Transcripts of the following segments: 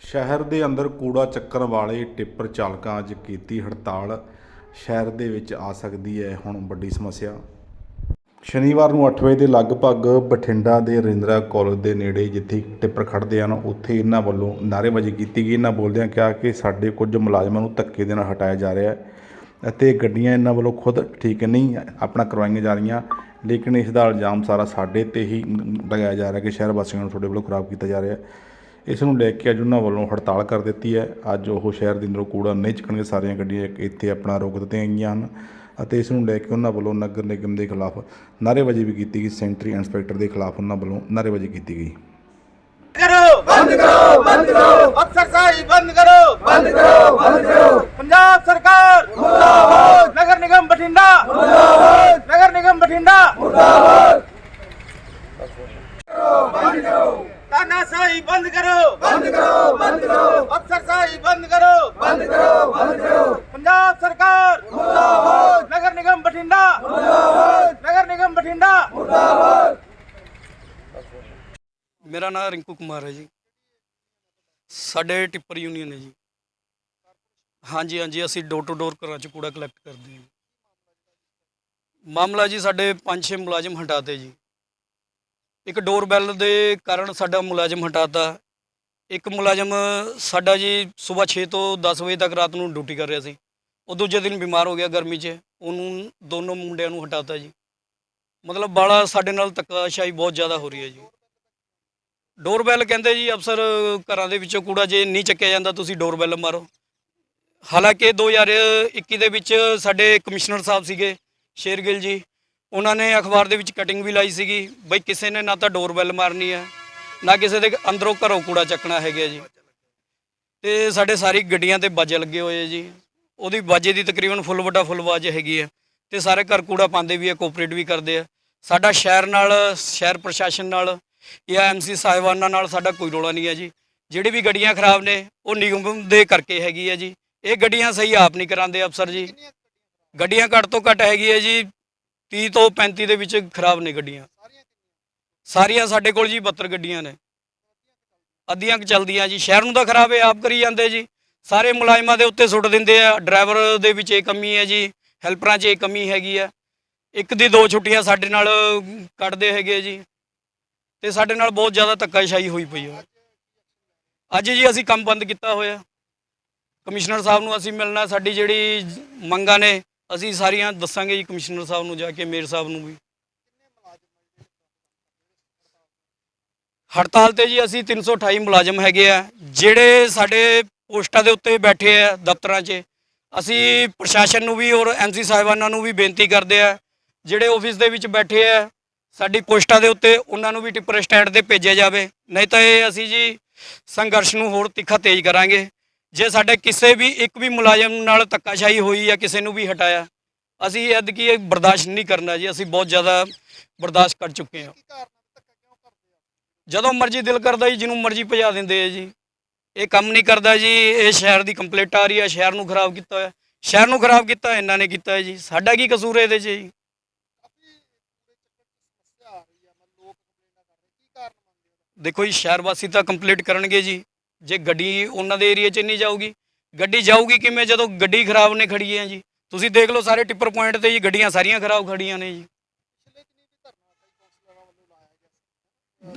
ਸ਼ਹਿਰ ਦੇ ਅੰਦਰ ਕੂੜਾ ਚੱਕਣ ਵਾਲੇ ਟਿੱਪਰ ਚਾਲਕਾਂ ਅੱਜ ਕੀਤੀ ਹੜਤਾਲ। ਸ਼ਹਿਰ ਦੇ ਵਿੱਚ ਆ ਸਕਦੀ ਹੈ ਹੁਣ ਵੱਡੀ ਸਮੱਸਿਆ। ਸ਼ਨੀਵਾਰ ਨੂੰ 8 ਵਜੇ ਦੇ ਲਗਭਗ ਬਠਿੰਡਾ ਦੇ ਰਿੰਦਰਾ ਕਾਲਜ ਦੇ ਨੇੜੇ ਜਿੱਥੇ ਟਿੱਪਰ ਖੜਦੇ ਹਨ, ਉੱਥੇ ਇਹਨਾਂ ਵੱਲੋਂ ਨਾਅਰੇਬਾਜ਼ੀ ਕੀਤੀ ਗਈ। ਇਹਨਾਂ ਬੋਲਦਿਆਂ ਕਿਹਾ ਕਿ ਸਾਡੇ ਕੁਝ ਮੁਲਾਜ਼ਮਾਂ ਨੂੰ ਧੱਕੇ ਦੇ ਨਾਲ ਹਟਾਇਆ ਜਾ ਰਿਹਾ ਹੈ ਅਤੇ ਗੱਡੀਆਂ ਇਹਨਾਂ ਵੱਲੋਂ ਖੁਦ ਠੀਕ ਨਹੀਂ ਆਪਣਾ ਕਰਵਾਈਆਂ ਜਾ ਰਹੀਆਂ, ਲੇਕਿਨ ਇਸ ਦਾ ਇਲਜ਼ਾਮ ਸਾਰਾ ਸਾਡੇ ਤੇ ਹੀ ਲਗਾਇਆ ਜਾ ਰਿਹਾ ਕਿ ਸ਼ਹਿਰ ਵਾਸੀਆਂ ਨੂੰ ਤੁਹਾਡੇ ਵੱਲੋਂ ਖਰਾਬ ਕੀਤਾ ਜਾ ਰਿਹਾ ਹੈ। ਇਸ ਨੂੰ ਲੈ ਕੇ ਅੱਜ ਉਹਨਾਂ ਵੱਲੋਂ ਹੜਤਾਲ ਕਰ ਦਿੱਤੀ ਹੈ। ਅੱਜ ਉਹ ਸ਼ਹਿਰ ਦੇ ਅੰਦਰੋਂ ਕੂੜਾ ਨਹੀਂ ਚੁੱਕਣਗੇ। ਸਾਰੀਆਂ ਗੱਡੀਆਂ ਇੱਥੇ ਆਪਣਾ ਰੋਕ ਦਿੱਤੀਆਂ ਗਈਆਂ ਹਨ ਅਤੇ ਇਸ ਨੂੰ ਲੈ ਕੇ ਉਹਨਾਂ ਵੱਲੋਂ ਨਗਰ ਨਿਗਮ ਦੇ ਖਿਲਾਫ ਨਾਅਰੇਬਾਜ਼ੀ ਵੀ ਕੀਤੀ ਗਈ। ਸੈਂਟਰੀ ਇੰਸਪੈਕਟਰ ਦੇ ਖਿਲਾਫ ਉਹਨਾਂ ਵੱਲੋਂ ਨਾਅਰੇਬਾਜ਼ੀ ਕੀਤੀ ਗਈ। ਕਰੋ ਬੰਦ ਕਰੋ ਬੰਦ ਕਰੋ। ਅਫਸਰਸ਼ਾਹੀ ਬੰਦ ਕਰੋ। ਬੰਦ ਕਰੋ ਬੰਦ ਕਰੋ। ਪੰਜਾਬ ਸਰਕਾਰ ਮੁਰਦਾਬਾਦ। ਨਗਰ ਨਿਗਮ ਬਠਿੰਡਾ ਮੁਰਦਾਬਾਦ। ਨਗਰ ਨਿਗਮ ਬਠਿੰਡਾ ਮੁਰਦਾਬਾਦ ਬੰਦ ਕਰੋ ਤਾਨਾਸ਼ਾਹੀ ਬੰਦ ਕਰੋ। ਬੰਦ ਕਰੋ ਬੰਦ ਕਰੋ। ਅਫਸਰਸ਼ਾਹੀ ਬੰਦ ਕਰੋ। ਬੰਦ ਕਰੋ ਬੰਦ ਕਰੋ। ਪੰਜਾਬ ਸਰਕਾਰ। ਮੁਰਦਾਬਾਦ। ਨਗਰ ਨਿਗਮ ਬਠਿੰਡਾ। ਮੁਰਦਾਬਾਦ। ਨਗਰ ਨਿਗਮ ਬਠਿੰਡਾ। ਮੇਰਾ ਨਾਮ ਰਿੰਕੂ ਕੁਮਾਰ ਹੈ ਜੀ। ਸਾਡੇ ਟਿੱਪਰ ਯੂਨੀਅਨ ਹੈ ਜੀ। ਹਾਂਜੀ ਹਾਂਜੀ ਅਸੀਂ ਡੋਰ ਟੂ ਡੋਰ ਘਰਾਂ 'ਚ ਕੂੜਾ ਕਲੈਕਟ ਕਰਦੇ ਹਾਂ ਮਾਮਲਾ ਜੀ ਸਾਡੇ 5-6 ਮੁਲਾਜ਼ਮ ਹਟਾਤੇ ਜੀ। ਇੱਕ ਡੋਰ ਬੈਲ ਦੇ ਕਾਰਨ ਸਾਡਾ ਮੁਲਾਜ਼ਮ ਹਟਾਤਾ। ਇੱਕ ਮੁਲਾਜ਼ਮ ਸਾਡਾ ਜੀ ਸਵੇਰ 6 ਤੋਂ 10 ਵਜੇ ਤੱਕ ਰਾਤ ਨੂੰ ਡਿਊਟੀ ਕਰ ਰਿਹਾ ਸੀ। ਉਹ ਦੂਜੇ ਦਿਨ ਬਿਮਾਰ ਹੋ ਗਿਆ ਗਰਮੀ 'ਚ। ਉਹਨੂੰ ਦੋਨੋਂ ਮੁੰਡਿਆਂ ਨੂੰ ਹਟਾਤਾ ਜੀ। ਮਤਲਬ ਬਾਲਾ ਸਾਡੇ ਨਾਲ ਧੱਕਾਸ਼ਾਹੀ ਬਹੁਤ ਜ਼ਿਆਦਾ ਹੋ ਰਹੀ ਹੈ ਜੀ। ਡੋਰਬੈਲ ਕਹਿੰਦੇ ਜੀ, ਅਫਸਰ ਘਰਾਂ ਦੇ ਵਿੱਚੋਂ ਕੂੜਾ ਜੇ ਨਹੀਂ ਚੱਕਿਆ ਜਾਂਦਾ, ਤੁਸੀਂ ਡੋਰਬੈਲ ਮਾਰੋ। ਹਾਲਾਂਕਿ 2021 ਦੇ ਵਿੱਚ ਸਾਡੇ ਕਮਿਸ਼ਨਰ ਸਾਹਿਬ ਸੀਗੇ, ਸ਼ੇਰਗਿੱਲ ਜੀ। ਉਹਨਾਂ ਨੇ ਅਖਬਾਰ ਦੇ ਵਿੱਚ ਕਟਿੰਗ ਵੀ ਲਾਈ ਸੀਗੀ। ਬਈ ਕਿਸੇ ਨੇ ਨਾ ਤਾਂ ਡੋਰਬੈਲ ਮਾਰਨੀ ਹੈ, ਨਾ ਕਿਸੇ ਦੇ ਅੰਦਰੋਂ ਘਰੋਂ ਕੂੜਾ ਚੱਕਣਾ ਹੈਗਾ ਜੀ। ਤੇ ਸਾਡੇ ਸਾਰੀ ਗੱਡੀਆਂ ਤੇ ਬਾਜੇ ਲੱਗੇ ਹੋਏ ਜੀ। ਉਹਦੀ ਬਾਜੇ ਦੀ ਤਕਰੀਬਨ ਫੁੱਲ ਵੱਡਾ ਫੁੱਲ ਬਾਜ ਹੈਗੀ ਹੈ। ਤੇ ਸਾਰੇ ਘਰ ਕੂੜਾ ਪਾਉਂਦੇ ਵੀ ਆ ਕੋਆਪਰੇਟ ਵੀ ਕਰਦੇ ਆ। ਸਾਡਾ ਸ਼ਹਿਰ ਨਾਲ, ਸ਼ਹਿਰ ਪ੍ਰਸ਼ਾਸਨ ਨਾਲ ਜਾਂ ਐਮਸੀ ਸਾਹਿਬਾਨਾਂ ਨਾਲ ਸਾਡਾ ਕੋਈ ਰੋਲਾ ਨਹੀਂ ਹੈ ਜੀ। ਜਿਹੜੇ ਵੀ ਗੱਡੀਆਂ ਖਰਾਬ ਨੇ, ਉਹ ਨਿਗਮ ਦੇ ਕਰਕੇ ਹੈਗੀ ਹੈ ਜੀ। ਇਹ ਗੱਡੀਆਂ ਸਹੀ ਆਪ ਨਹੀਂ ਕਰਾਉਂਦੇ ਅਫਸਰ ਜੀ। ਗੱਡੀਆਂ ਘੱਟ ਤੋਂ ਘੱਟ ਹੈਗੀ ਹੈ ਜੀ। 30 ਤੋਂ 35 ਦੇ ਵਿੱਚ ਖਰਾਬ ਨੇ ਗੱਡੀਆਂ। ਸਾਰੀਆਂ ਸਾਡੇ ਕੋਲ ਜੀ 72 ਗੱਡੀਆਂ ਨੇ। ਅੱਧੀਆਂ ਕੁ ਚੱਲਦੀਆਂ ਜੀ। ਸ਼ਹਿਰ ਨੂੰ ਤਾਂ ਖਰਾਬ ਹੈ ਆਪ ਕਰੀ ਜਾਂਦੇ ਜੀ। ਸਾਰੇ ਮੁਲਾਜ਼ਮਾਂ ਦੇ ਉੱਤੇ ਸੁੱਟ ਦਿੰਦੇ ਆ। ਡਰਾਈਵਰ ਦੇ ਵਿੱਚ ਇਹ ਕਮੀ ਹੈ ਜੀ। ਹੈਲਪਰਾਂ 'ਚ ਇਹ ਕਮੀ ਹੈਗੀ ਆ। ਇੱਕ ਦੀ ਦੋ ਛੁੱਟੀਆਂ ਸਾਡੇ ਨਾਲ ਕੱਢਦੇ ਹੈਗੇ ਜੀ। ਤੇ ਸਾਡੇ ਨਾਲ ਬਹੁਤ ਜ਼ਿਆਦਾ ਧੱਕਾਸ਼ਾਹੀ ਹੋਈ ਪਈ ਹੈ ਅੱਜ ਜੀ ਅਸੀਂ ਕੰਮ ਬੰਦ ਕੀਤਾ ਹੋਇਆ। ਕਮਿਸ਼ਨਰ ਸਾਹਿਬ ਨੂੰ ਅਸੀਂ ਮਿਲਣਾ। ਸਾਡੀ ਜਿਹੜੀ ਮੰਗਾਂ ਨੇ ਅਸੀਂ ਸਾਰੀਆਂ ਦੱਸਾਂਗੇ ਜੀ ਕਮਿਸ਼ਨਰ ਸਾਹਿਬ ਨੂੰ ਜਾ ਕੇ, ਮੇਅਰ ਸਾਹਿਬ ਨੂੰ ਵੀ। ਹੜਤਾਲ ਤੇ ਜੀ ਅਸੀਂ 328 ਮੁਲਾਜ਼ਮ ਹੈਗੇ ਆ, ਜਿਹੜੇ ਸਾਡੇ ਪੋਸਟਾਂ ਦੇ ਉੱਤੇ ਬੈਠੇ ਆ ਦਫ਼ਤਰਾਂ 'ਚ। ਅਸੀਂ ਪ੍ਰਸ਼ਾਸਨ ਨੂੰ ਵੀ ਔਰ ਐਮਸੀ ਸਾਹਿਬਾਨਾਂ ਨੂੰ ਵੀ ਬੇਨਤੀ ਕਰਦੇ ਆ, ਜਿਹੜੇ ਆਫਿਸ ਦੇ ਵਿੱਚ ਬੈਠੇ ਆ, ਸਾਡੀ ਪੋਸਟਾਂ ਦੇ ਉੱਤੇ ਉਹਨਾਂ ਨੂੰ ਵੀ ਟਿੱਪਰ ਸਟੈਂਡ ਤੇ ਭੇਜਿਆ ਜਾਵੇ। ਨਹੀਂ ਤਾਂ ਇਹ ਅਸੀਂ ਜੀ ਸੰਘਰਸ਼ ਨੂੰ ਹੋਰ ਤਿੱਖਾ ਤੇਜ਼ ਕਰਾਂਗੇ। ਜੇ ਸਾਡੇ ਕਿਸੇ ਵੀ, ਇੱਕ ਵੀ ਮੁਲਾਜ਼ਮ ਨਾਲ ਧੱਕਾਸ਼ਾਹੀ ਹੋਈ ਜਾਂ ਕਿਸੇ ਨੂੰ ਵੀ ਹਟਾਇਆ, ਅਸੀਂ ਇਹ ਕੀ ਇਹ ਬਰਦਾਸ਼ਤ ਨਹੀਂ ਕਰਨਾ ਜੀ, ਅਸੀਂ ਬਹੁਤ ਜ਼ਿਆਦਾ ਬਰਦਾਸ਼ਤ ਕਰ ਚੁੱਕੇ ਹਾਂ। ਜਦੋਂ ਮਰਜ਼ੀ ਦਿਲ ਕਰਦਾ ਜੀ, ਜਿਹਨੂੰ ਮਰਜ਼ੀ ਭਜਾ ਦਿੰਦੇ ਆ ਜੀ। ਇਹ ਕੰਮ ਨਹੀਂ ਕਰਦਾ ਜੀ, ਇਹ ਸ਼ਹਿਰ ਦੀ ਕੰਪਲੀਟ ਆ ਰਹੀ ਹੈ, ਸ਼ਹਿਰ ਨੂੰ ਖਰਾਬ ਕੀਤਾ ਹੋਇਆ। ਸ਼ਹਿਰ ਨੂੰ ਖਰਾਬ ਕੀਤਾ, ਇਹਨਾਂ ਨੇ ਕੀਤਾ ਹੈ ਜੀ। ਸਾਡਾ ਕੀ ਕਸੂਰ ਹੈ ਇਹਦੇ 'ਚ ਜੀ? ਦੇਖੋ ਜੀ, ਸ਼ਹਿਰ ਵਾਸੀ ਤਾਂ ਕੰਪਲੀਟ ਕਰਨਗੇ ਜੀ। ਜੇ ਗੱਡੀ ਉਹਨਾਂ ਦੇ ਏਰੀਆ 'ਚ ਨਹੀਂ ਜਾਊਗੀ? ਗੱਡੀ ਜਾਊਗੀ ਕਿਵੇਂ ਜਦੋਂ ਗੱਡੀ ਖਰਾਬ ਨੇ ਖੜੀ ਹੈ ਜੀ? ਤੁਸੀਂ ਦੇਖ ਲਓ ਸਾਰੇ ਟਿੱਪਰ ਪੁਆਇੰਟ ਤੇ ਜੀ, ਗੱਡੀਆਂ ਸਾਰੀਆਂ ਖਰਾਬ ਖੜੀਆਂ ਨੇ ਜੀ।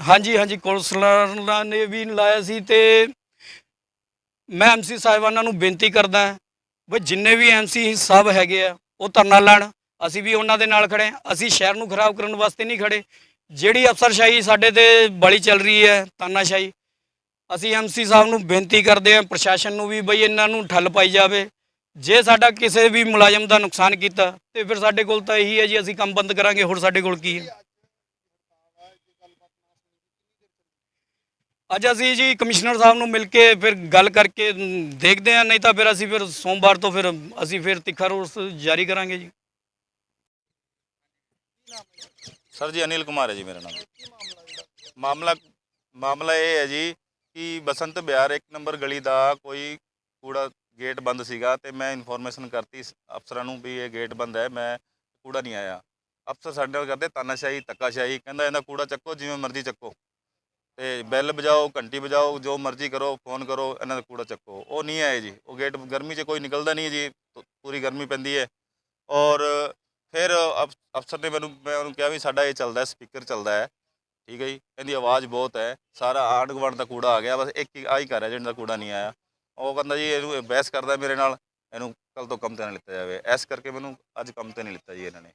ਹਾਂਜੀ ਹਾਂਜੀ, ਕੌਂਸਲਰਾਂ ਨੇ ਵੀ ਲਾਇਆ ਸੀ ਤੇ ਮੈਂ ਐਮਸੀ ਸਾਹਿਬਾਨਾਂ ਨੂੰ ਬੇਨਤੀ ਕਰਦਾ ਵੀ ਜਿੰਨੇ ਵੀ ਐਮਸੀ ਸਾਹਿਬ ਹੈਗੇ ਆ, ਉਹ ਧਰਨਾ ਲੈਣ। ਅਸੀਂ ਵੀ ਉਹਨਾਂ ਦੇ ਨਾਲ ਖੜੇ ਅਸੀਂ ਸ਼ਹਿਰ ਨੂੰ ਖਰਾਬ ਕਰਨ ਵਾਸਤੇ ਨਹੀਂ ਖੜੇ। ਜਿਹੜੀ ਅਫਸਰਸ਼ਾਹੀ ਸਾਡੇ ਤੇ ਬੜੀ ਚੱਲ ਰਹੀ ਹੈ, ਤਾਨਾਸ਼ਾਹੀ ਅਸੀਂ ਐਮਸੀ ਸਾਹਿਬ ਨੂੰ ਬੇਨਤੀ ਕਰਦੇ ਹਾਂ, ਪ੍ਰਸ਼ਾਸਨ ਨੂੰ ਵੀ ਬਈ ਇਹਨਾਂ ਨੂੰ ਠੱਲ ਪਾਈ ਜਾਵੇ। ਜੇ ਸਾਡਾ ਕਿਸੇ ਵੀ ਮੁਲਾਜ਼ਮ ਦਾ ਨੁਕਸਾਨ ਕੀਤਾ, ਤੇ ਫਿਰ ਸਾਡੇ ਕੋਲ ਤਾਂ ਇਹੀ ਹੈ ਜੀ, ਅਸੀਂ ਕੰਮ ਬੰਦ ਕਰਾਂਗੇ, ਹੋਰ ਸਾਡੇ ਕੋਲ ਕੀ ਹੈ? ਅੱਜ ਅਸੀਂ ਜੀ ਕਮਿਸ਼ਨਰ ਸਾਹਿਬ ਨੂੰ ਮਿਲ ਕੇ ਫਿਰ ਗੱਲ ਕਰਕੇ ਦੇਖਦੇ ਹਾਂ, ਨਹੀਂ ਤਾਂ ਫਿਰ ਅਸੀਂ ਫਿਰ ਸੋਮਵਾਰ ਤੋਂ ਫਿਰ ਅਸੀਂ ਫਿਰ ਤਿੱਖਾ ਰੋਸ ਜਾਰੀ ਕਰਾਂਗੇ ਜੀ। ਸਰ ਜੀ, ਅਨਿਲ ਕੁਮਾਰ ਹੈ ਜੀ ਮੇਰਾ ਨਾਮ। ਮਾਮਲਾ ਮਾਮਲਾ ਇਹ ਹੈ ਜੀ ਕਿ ਬਸੰਤ ਬਿਹਾਰ ਇੱਕ ਨੰਬਰ ਗਲੀ ਦਾ ਕੋਈ ਕੂੜਾ ਗੇਟ ਬੰਦ ਸੀਗਾ ਤੇ ਮੈਂ ਇਨਫੋਰਮੇਸ਼ਨ ਕਰਤੀ ਅਫਸਰਾਂ ਨੂੰ ਵੀ ਇਹ ਗੇਟ ਬੰਦ ਹੈ, ਮੈਂ ਕੂੜਾ ਨਹੀਂ ਆਇਆ। ਅਫਸਰ ਸਾਡੇ ਨਾਲ ਕਰਦੇ, ਤਾਨਾਸ਼ਾਹੀ, ਧੱਕਾਸ਼ਾਹੀ, ਕਹਿੰਦਾ ਇਹਦਾ ਕੂੜਾ ਚੱਕੋ, ਜਿਵੇਂ ਮਰਜ਼ੀ ਚੱਕੋ। ਤੇ ਬੈਲ ਵਜਾਓ, ਘੰਟੀ ਵਜਾਓ, ਜੋ ਮਰਜ਼ੀ ਕਰੋ, ਫੋਨ ਕਰੋ, ਇਹਨਾਂ ਦਾ ਕੂੜਾ ਚੱਕੋ। ਉਹ ਨਹੀਂ ਆਏ ਜੀ। ਉਹ ਗੇਟ ਗਰਮੀ 'ਚ ਕੋਈ ਨਿਕਲਦਾ ਨਹੀਂ ਜੀ ਪੂਰੀ ਗਰਮੀ ਪੈਂਦੀ ਹੈ। ਔਰ ਫਿਰ ਅਫ- ਅਫਸਰ ਨੇ ਮੈਨੂੰ, ਮੈਂ ਉਹਨੂੰ ਕਿਹਾ ਵੀ ਸਾਡਾ ਇਹ ਚੱਲਦਾ ਸਪੀਕਰ ਚੱਲਦਾ ਹੈ। ਠੀਕ ਹੈ ਜੀ? ਇਹਦੀ ਆਵਾਜ਼ ਬਹੁਤ ਹੈ। ਸਾਰਾ ਆਂਢ ਗੁਆਂਢ ਦਾ ਕੂੜਾ ਆ ਗਿਆ। ਬਸ ਇੱਕ ਹੀ ਆਹੀ ਘਰ ਹੈ ਜਿਹਦਾ ਕੂੜਾ ਨਹੀਂ ਆਇਆ। ਉਹ ਕਹਿੰਦਾ ਜੀ, ਇਹਨੂੰ ਬਹਿਸ ਕਰਦਾ ਮੇਰੇ ਨਾਲ। ਇਹਨੂੰ ਕੱਲ ਤੋਂ ਕੰਮ ਤੇ ਨਾ ਲਿੱਤਾ ਜਾਵੇ। ਇਸ ਕਰਕੇ ਮੈਨੂੰ ਅੱਜ ਕੰਮ ਤੇ ਨਹੀਂ ਲਿੱਤਾ ਜੀ ਇਹਨਾਂ ਨੇ।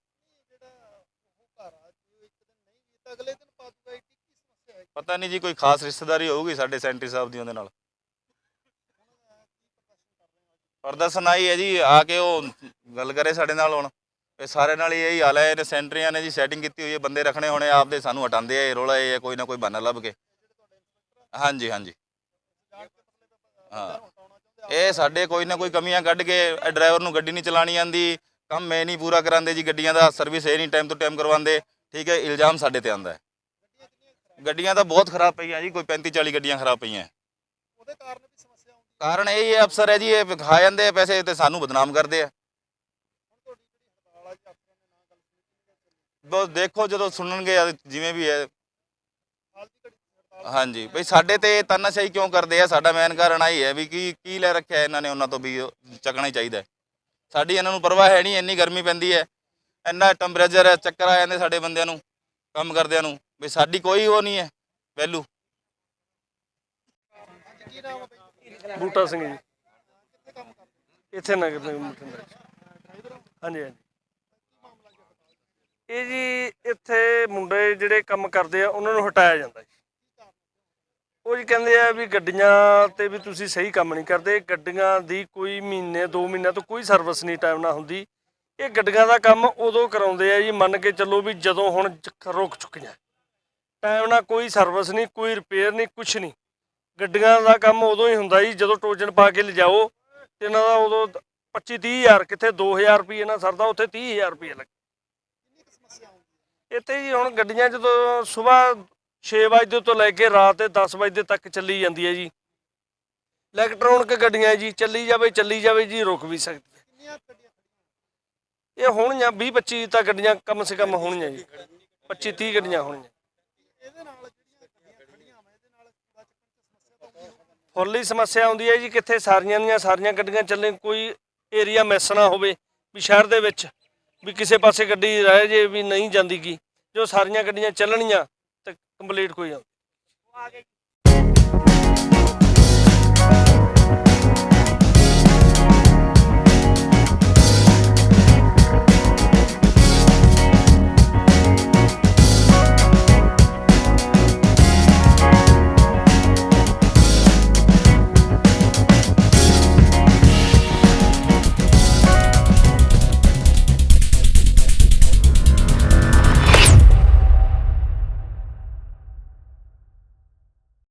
ਪਤਾ ਨਹੀਂ ਜੀ, ਕੋਈ ਖਾਸ ਰਿਸ਼ਤੇਦਾਰੀ ਹੋਊਗੀ ਸਾਡੇ ਸੈਂਟਰੀ ਸਾਹਿਬ ਦੀ ਉਹਦੇ ਨਾਲ। ਪ੍ਰਦਰਸ਼ਨ ਆਈ ਹੈ ਜੀ, ਆ ਕੇ ਉਹ ਗੱਲ ਕਰੇ ਸਾਡੇ ਨਾਲ ਹੁਣ। ਇਹ ਸਾਰੇ ਨਾਲ ਹੀ ਇਹੀ ਹਾਲ ਹੈ ਇਹਨੇ ਸੈਂਟਰੀਆਂ ਨੇ ਜੀ ਸੈਟਿੰਗ ਕੀਤੀ ਹੋਈ ਹੈ ਬੰਦੇ ਰੱਖਣੇ ਹੋਣੇ ਆਪਦੇ ਸਾਨੂੰ ਹਟਾਉਂਦੇ ਆ ਇਹ ਰੋਲਾ ਇਹ ਹੈ, ਕੋਈ ਨਾ ਕੋਈ ਬਹਾਨਾ ਲੱਭ ਕੇ। ਹਾਂਜੀ ਹਾਂਜੀ। ਹਾਂ। ਇਹ ਸਾਡੇ ਕੋਈ ਨਾ ਕੋਈ ਕਮੀਆਂ ਕੱਢ ਕੇ ਡਰਾਈਵਰ ਨੂੰ ਗੱਡੀ ਨਹੀਂ ਚਲਾਣੀ ਆਂਦੀ ਕੰਮ ਇਹ ਨਹੀਂ ਪੂਰਾ ਕਰਾਉਂਦੇ ਜੀ ਗੱਡੀਆਂ ਦਾ ਸਰਵਿਸ ਇਹ ਨਹੀਂ ਟਾਈਮ ਤੋਂ ਟਾਈਮ ਕਰਵਾਉਂਦੇ ਠੀਕ ਹੈ ਇਲਜ਼ਾਮ ਸਾਡੇ ਤੇ ਆਂਦਾ ਹੈ। ਗੱਡੀਆਂ ਤਾਂ ਬਹੁਤ ਖਰਾਬ ਪਈਆਂ ਜੀ ਕੋਈ 35 40 ਗੱਡੀਆਂ ਖਰਾਬ ਪਈਆਂ। ਉਹਦੇ ਕਾਰਨ ਵੀ ਸਮੱਸਿਆ ਆਉਂਦੀ ਕਾਰਨ ਇਹ ਹੀ ਹੈ ਅਫਸਰ ਹੈ ਜੀ ਇਹ ਖਾ ਜਾਂਦੇ ਆ ਪੈਸੇ ਤੇ ਸਾਨੂੰ ਬਦਨਾਮ ਕਰਦੇ ਆ ਹੁਣ ਤੁਹਾਡੀ ਜਿਹੜੀ ਹੜਤਾਲ ਆ ਜੀ ਅਫਸਰਾਂ ਨੇ ਨਾ ਗੱਲ ਸੁਣੀ ਬਸ ਦੇਖੋ ਜਦੋਂ ਸੁਣਨਗੇ ਜਿਵੇਂ ਵੀ ਹੈ। ਹਾਂਜੀ, ਬਈ ਸਾਡੇ ਤੇ ਤਾਨਾਸ਼ਾਹੀ ਕਿਉਂ ਕਰਦੇ ਆ? ਸਾਡਾ ਮੇਨ ਕਾਰਨ ਆਹੀ ਹੈ ਵੀ ਕੀ ਕੀ ਲੈ ਰੱਖਿਆ ਇਹਨਾਂ ਨੇ ਉਹਨਾਂ ਤੋਂ ਵੀ ਚੱਕਣਾ ਹੀ ਚਾਹੀਦਾ ਸਾਡੀ ਇਹਨਾਂ ਨੂੰ ਪਰਵਾਹ ਹੈ ਨਹੀਂ, ਇੰਨੀ ਗਰਮੀ ਪੈਂਦੀ ਹੈ। ਇੰਨਾ ਟੈਂਪਰੇਚਰ ਹੈ, ਚੱਕਰ ਆ ਜਾਂਦੇ ਸਾਡੇ ਬੰਦਿਆਂ ਨੂੰ, ਕੰਮ ਕਰਦਿਆਂ ਨੂੰ। ਵੀ ਸਾਡੀ ਕੋਈ ਉਹ ਨਹੀਂ ਹੈ, ਵੈਲੂ। ਬੂਟਾ ਸਿੰਘ ਜੀ। ਇੱਥੇ ਨਗਰ ਨਿਗਮ ਬਠਿੰਡਾ ਹਾਂਜੀ ਹਾਂਜੀ ਕੀ ਮਾਮਲਾ ਜੀ ਹੜਤਾਲ ਇਹ ਜੀ ਇੱਥੇ ਮੁੰਡੇ ਜਿਹੜੇ ਕੰਮ ਕਰਦੇ ਆ, ਉਹਨਾਂ ਨੂੰ ਹਟਾਇਆ ਜਾਂਦਾ ਜੀ। ਉਹ ਜੀ ਕਹਿੰਦੇ ਆ ਵੀ ਗੱਡੀਆਂ ਤੇ ਵੀ ਤੁਸੀਂ ਸਹੀ ਕੰਮ ਨਹੀਂ ਕਰਦੇ। ਗੱਡੀਆਂ ਦੀ ਕੋਈ ਮਹੀਨੇ 2 ਮਹੀਨਿਆਂ ਤੋਂ ਕੋਈ ਸਰਵਿਸ ਨਹੀਂ ਟਾਈਮ ਨਾਲ ਹੁੰਦੀ। ਇਹ ਗੱਡੀਆਂ ਦਾ ਕੰਮ ਉਦੋਂ ਕਰਾਉਂਦੇ ਆ ਜੀ, ਮੰਨ ਕੇ ਚੱਲੋ ਵੀ ਜਦੋਂ ਹੁਣ ਰੁਕ ਚੁੱਕੀਆਂ। ਟਾਈਮ ਨਾਲ ਕੋਈ ਸਰਵਿਸ ਨਹੀਂ, ਕੋਈ ਰਿਪੇਅਰ ਨਹੀਂ ਕੁਝ ਨਹੀਂ। ਗੱਡੀਆਂ ਦਾ ਕੰਮ ਉਦੋਂ ਹੀ ਹੁੰਦਾ ਜੀ, ਜਦੋਂ ਟੋਜਨ ਪਾ ਕੇ ਲਿਜਾਓ। ਤੇ ਇਹਨਾਂ ਦਾ ਉਦੋਂ 25 30 ਹਜ਼ਾਰ, ਕਿੱਥੇ 2000 ਰੁਪਏ ਨਾਲ ਸਰਦਾ, ਉੱਥੇ 30000 ਰੁਪਏ ਲੱਗ ਕਿੰਨੀ ਕੁ ਸਮੱਸਿਆ ਆਉਂਦੀ ਹੈ ਇੱਥੇ ਜੀ ਹੁਣ ਗੱਡੀਆਂ ਜਦੋਂ ਸਵੇਰ 6 ਵਜੇ ਤੋਂ ਲੈ ਕੇ ਰਾਤ ਦੇ 10 ਵਜੇ ਤੱਕ ਚੱਲੀ ਜਾਂਦੀ ਹੈ ਜੀ। ਇਲੈਕਟ੍ਰੋਨਿਕ ਗੱਡੀਆਂ ਜੀ ਚੱਲੀ ਜਾਵੇ ਚੱਲੀ ਜਾਵੇ ਜੀ ਰੁਕ ਵੀ ਸਕਦੀ ਹੈ। ਇਹ ਹੋਣੀਆਂ 20 25 ਤਾਂ ਗੱਡੀਆਂ ਕਮ ਸੇ ਕਮ ਹੋਣੀਆਂ ਜੀ। 25 30 ਗੱਡੀਆਂ ਹੋਣੀਆਂ। ਫੁੱਲ ਸਮੱਸਿਆ ਆਉਂਦੀ ਹੈ ਜੀ ਕਿੱਥੇ ਸਾਰੀਆਂ ਦੀਆਂ ਸਾਰੀਆਂ ਗੱਡੀਆਂ ਚੱਲੇ ਕੋਈ ਏਰੀਆ ਮਿਸ ਨਾ ਹੋਵੇ ਵੀ ਸ਼ਹਿਰ ਦੇ ਵਿੱਚ। ਵੀ ਕਿਸੇ ਪਾਸੇ ਗੱਡੀ ਰਹਿ ਜੇ ਵੀ ਨਹੀਂ ਜਾਂਦੀ ਗੀ ਜੋ ਸਾਰੀਆਂ ਗੱਡੀਆਂ ਚੱਲਣੀਆਂ ਤੇ ਕੰਪਲੀਟ ਕੋਈ ਆਉਂਦੀ